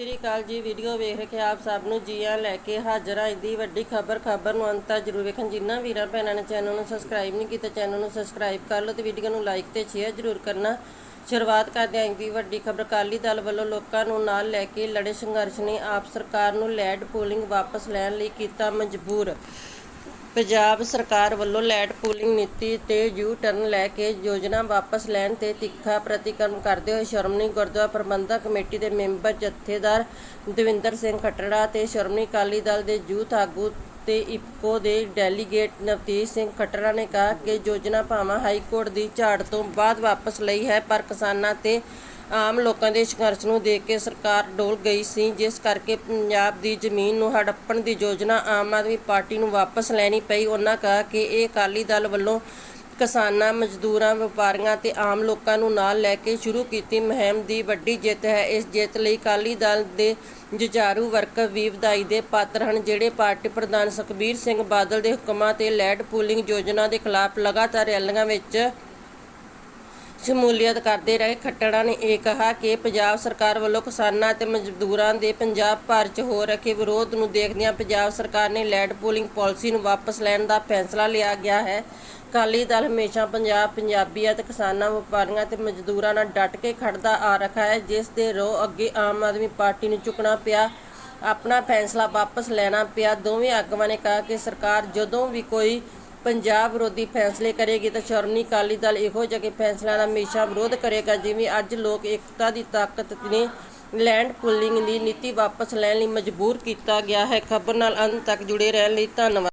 ਸ੍ਰੀ ਅਕਾਲ ਜੀ, ਵੀਡੀਓ ਵੇਖ ਰਹੇ ਆਪ ਸਭ ਨੂੰ ਜੀਆਂ ਲੈ ਕੇ ਹਾਜ਼ਰ ਹਾਂ। ਦੀ ਵੱਡੀ ਖਬਰ ਖਬਰ ਨੂੰ ਅੰਤ ਤੱਕ ਜ਼ਰੂਰ ਵੇਖਣ। ਜਿਨ੍ਹਾਂ ਵੀਰਾਂ ਭੈਣਾਂ ਨੇ ਚੈਨਲ ਨੂੰ ਸਬਸਕ੍ਰਾਈਬ ਨਹੀਂ ਕੀਤਾ, ਚੈਨਲ ਨੂੰ ਸਬਸਕ੍ਰਾਈਬ ਕਰ ਲਓ ਤੇ ਵੀਡੀਓ ਨੂੰ ਲਾਈਕ ਤੇ ਸ਼ੇਅਰ ਜ਼ਰੂਰ ਕਰਨਾ। ਸ਼ੁਰੂਆਤ ਕਰਦੇ ਹਾਂ ਦੀ ਵੱਡੀ ਖਬਰ। ਅਕਾਲੀ ਦਲ ਵੱਲੋਂ ਲੋਕਾਂ ਨੂੰ ਨਾਲ ਲੈ ਕੇ ਲੜੇ ਸੰਘਰਸ਼ ਨੇ ਆਪ ਸਰਕਾਰ ਨੂੰ ਲੈਡ ਪੋਲਿੰਗ ਵਾਪਸ ਲੈਣ ਲਈ ਕੀਤਾ ਮਜਬੂਰ। ਪੰਜਾਬ ਸਰਕਾਰ ਵੱਲੋਂ ਲੈਟ ਪੂਲਿੰਗ ਨੀਤੀ ਤੇ ਯੂ ਟਰਨ ਲੈ ਕੇ ਯੋਜਨਾ ਵਾਪਸ ਲੈਣ ਤੇ ਤਿੱਖਾ ਪ੍ਰਤੀਕਰਮ ਕਰਦੇ ਹੋਏ ਸ਼੍ਰੋਮਣੀ ਗੁਰਦੁਆਰਾ ਪ੍ਰਬੰਧਕ ਕਮੇਟੀ ਦੇ ਮੈਂਬਰ ਜਥੇਦਾਰ ਦਵਿੰਦਰ ਸਿੰਘ ਖੱਟੜਾ ਤੇ ਸ਼੍ਰੋਮਣੀ ਅਕਾਲੀ ਦਲ ਦੇ ਯੂਥ ਆਗੂ ਤੇ ਇਪਕੋ ਦੇ ਡੈਲੀਗੇਟ ਨਵਤੇਜ ਸਿੰਘ ਖੱਟੜਾ ਨੇ ਕਿਹਾ ਕਿ ਯੋਜਨਾ ਭਾਵਾਂ ਹਾਈ ਕੋਰਟ ਦੀ ਝਾੜ ਤੋਂ ਬਾਅਦ ਵਾਪਸ ਲਈ ਹੈ, ਪਰ ਕਿਸਾਨਾਂ ਤੇ ਆਮ ਲੋਕਾਂ ਦੇ ਸੰਘਰਸ਼ ਨੂੰ ਦੇਖ ਕੇ ਸਰਕਾਰ ਡੋਲ ਗਈ ਸੀ, ਜਿਸ ਕਰਕੇ ਪੰਜਾਬ ਦੀ ਜ਼ਮੀਨ ਨੂੰ ਹੜੱਪਣ ਦੀ ਯੋਜਨਾ ਆਮ ਆਦਮੀ ਪਾਰਟੀ ਨੂੰ ਵਾਪਸ ਲੈਣੀ ਪਈ। ਉਹਨਾਂ ਕਹਾ ਕਿ ਇਹ ਅਕਾਲੀ ਦਲ ਵੱਲੋਂ ਕਿਸਾਨਾਂ, ਮਜ਼ਦੂਰਾਂ, ਵਪਾਰੀਆਂ ਤੇ ਆਮ ਲੋਕਾਂ ਨੂੰ ਨਾਲ ਲੈ ਕੇ ਸ਼ੁਰੂ ਕੀਤੀ ਮੁਹਿੰਮ ਦੀ ਵੱਡੀ ਜਿੱਤ ਹੈ। ਇਸ ਜਿੱਤ ਲਈ ਅਕਾਲੀ ਦਲ ਦੇ ਜੁਝਾਰੂ ਵਰਕਰ ਵੀ ਵਧਾਈ ਦੇ ਪਾਤਰ ਹਨ, ਜਿਹੜੇ ਪਾਰਟੀ ਪ੍ਰਧਾਨ ਸੁਖਬੀਰ ਸਿੰਘ ਬਾਦਲ ਦੇ ਹੁਕਮਾਂ ਤੇ ਲੈਡ ਪੂਲਿੰਗ ਯੋਜਨਾ ਦੇ ਖਿਲਾਫ ਲਗਾਤਾਰ ਰੈਲੀਆਂ ਵਿੱਚ ਸ਼ਮੂਲੀਅਤ ਕਰਦੇ ਰਹੇ। ਖੱਟੜਾ ਨੇ ਇਹ ਕਿਹਾ ਕਿ ਪੰਜਾਬ ਸਰਕਾਰ ਵੱਲੋਂ ਕਿਸਾਨਾਂ ਅਤੇ ਮਜ਼ਦੂਰਾਂ ਦੇ ਪੰਜਾਬ ਭਰ 'ਚ ਹੋ ਰਹੇ ਵਿਰੋਧ ਨੂੰ ਦੇਖਦਿਆਂ ਪੰਜਾਬ ਸਰਕਾਰ ਨੇ ਲੈਂਡ ਪੂਲਿੰਗ ਪਾਲਿਸੀ ਨੂੰ ਵਾਪਸ ਲੈਣ ਦਾ ਫੈਸਲਾ ਲਿਆ ਗਿਆ ਹੈ। ਅਕਾਲੀ ਦਲ ਹਮੇਸ਼ਾ ਪੰਜਾਬ ਪੰਜਾਬੀਆਂ ਤੇ ਕਿਸਾਨਾਂ, ਵਪਾਰੀਆਂ ਤੇ ਮਜ਼ਦੂਰਾਂ ਨਾਲ ਡਟ ਕੇ ਖੜਦਾ ਆ ਰਿਹਾ ਹੈ, ਜਿਸ ਦੇ ਰੋ ਅੱਗੇ ਆਮ ਆਦਮੀ ਪਾਰਟੀ ਨੂੰ ਚੁੱਕਣਾ ਪਿਆ। ਆਪਣਾ ਫੈਸਲਾ ਵਾਪਸ ਲੈਣਾ ਪਿਆ। ਦੋਵੇਂ ਆਗੂਆਂ ਨੇ ਕਿਹਾ ਕਿ ਸਰਕਾਰ ਜਦੋਂ ਵੀ ਕੋਈ ਪੰਜਾਬ ਵਿਰੋਧੀ ਫੈਸਲੇ ਕਰੇਗੀ ਤਾਂ ਸ਼੍ਰੋਮਣੀ ਅਕਾਲੀ ਦਲ ਇਹੋ ਜਿਹੇ ਫੈਸਲਿਆਂ ਦਾ ਹਮੇਸ਼ਾ ਵਿਰੋਧ ਕਰੇਗਾ, ਜਿਵੇਂ ਅੱਜ ਲੋਕ ਏਕਤਾ ਦੀ ਤਾਕਤ ਨੇ ਲੈਂਡ ਪੁਲਿੰਗ ਦੀ ਨੀਤੀ ਵਾਪਸ ਲੈਣ ਲਈ ਮਜਬੂਰ ਕੀਤਾ ਗਿਆ ਹੈ। ਖਬਰ ਨਾਲ ਅੰਤ ਤੱਕ ਜੁੜੇ ਰਹਿਣ ਲਈ ਧੰਨਵਾਦ।